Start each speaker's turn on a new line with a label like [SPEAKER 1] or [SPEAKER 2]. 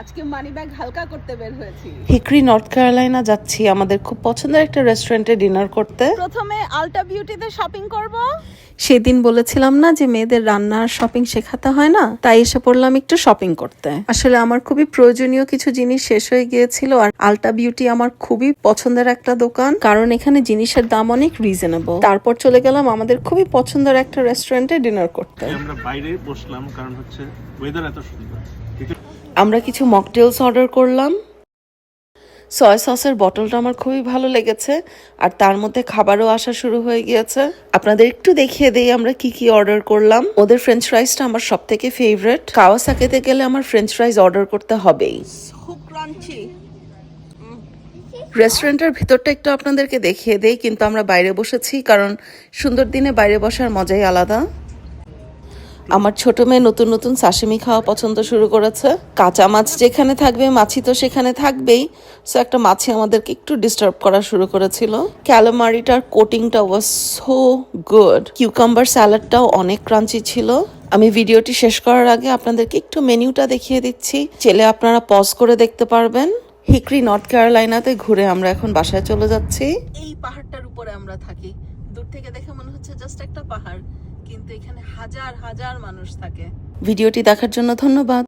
[SPEAKER 1] আজকে money bag হালকা করতে বের হয়েছি।
[SPEAKER 2] হিকরি নর্থ ক্যারোলাইনা যাচ্ছি। আমাদের খুব পছন্দের একটা রেস্টুরেন্টে ডিনার করতে।
[SPEAKER 1] প্রথমে আলটা বিউটিতে শপিং করব।
[SPEAKER 3] সেদিন বলেছিলাম না যে মেয়েদের রান্নার শপিং শেখাতে হয় না তাই এসে পড়লাম একটু শপিং করতে। আসলে আমার খুবই প্রয়োজনীয় কিছু জিনিস শেষ হয়ে গিয়েছিল আর আলটা বিউটি আমার খুবই পছন্দের একটা দোকান কারণ এখানে জিনিসের দাম অনেক রিজনেবল তারপর চলে গেলাম আমাদের খুবই পছন্দের একটা রেস্টুরেন্টে ডিনার করতে।
[SPEAKER 4] আমরা বাইরে বসলাম কারণ হচ্ছে ওয়েদার এত সুন্দর।
[SPEAKER 2] আমরা কিছু মকটেলস অর্ডার করলাম। সয়া সসের বটলটা আমার খুবই ভালো লেগেছে আর তার মধ্যে খাবারও আসা শুরু হয়ে গিয়েছে। আপনাদের একটু দেখিয়ে দেই আমরা কি কি অর্ডার করলাম। ওদের ফ্রেঞ্চ ফ্রাইসটা আমার সব থেকে ফেভারেট কাওয়াসাকিতে গেলে আমার ফ্রেঞ্চ ফ্রাইস অর্ডার করতে হবেই।
[SPEAKER 1] খুব ক্রাঞ্চি
[SPEAKER 2] রেস্টুরেন্টের ভিতরটা একটু আপনাদেরকে দেখিয়ে দেই কিন্তু আমরা বাইরে বসেছি কারণ সুন্দর দিনে বাইরে বসার মজাই আলাদা। আমার ছোট মেয়ে নতুন নতুন সাশিমি খাওয়া পছন্দ শুরু করেছে। কাঁচা মাছ যেখানে থাকবে, মাছি তো সেখানে থাকবেই। সো একটা মাছি আমাদেরকে একটু ডিস্টার্ব করা শুরু করেছিল। ক্যালোমারিটার কোটিংটা ওয়াজ সো গুড কিউকাম্বার স্যালাডটাও অনেক ক্রাঞ্চি ছিল। আমি ভিডিওটি শেষ করার আগে আপনাদেরকে একটু মেনিউটা দেখিয়ে দিচ্ছি। চেলে আপনারা পজ করে দেখতে পারবেন। হিকরি, নর্থ ক্যারোলাইনাতে ঘুরে আমরা এখন বাসায় চলে যাচ্ছি।
[SPEAKER 1] এই পাহাড়টার উপরে আমরা থাকি। দূর থেকে দেখে মনে হচ্ছে জাস্ট একটা পাহাড়। কিন্তু এখানে হাজার হাজার মানুষ থাকে।
[SPEAKER 2] ভিডিওটি দেখার জন্য ধন্যবাদ।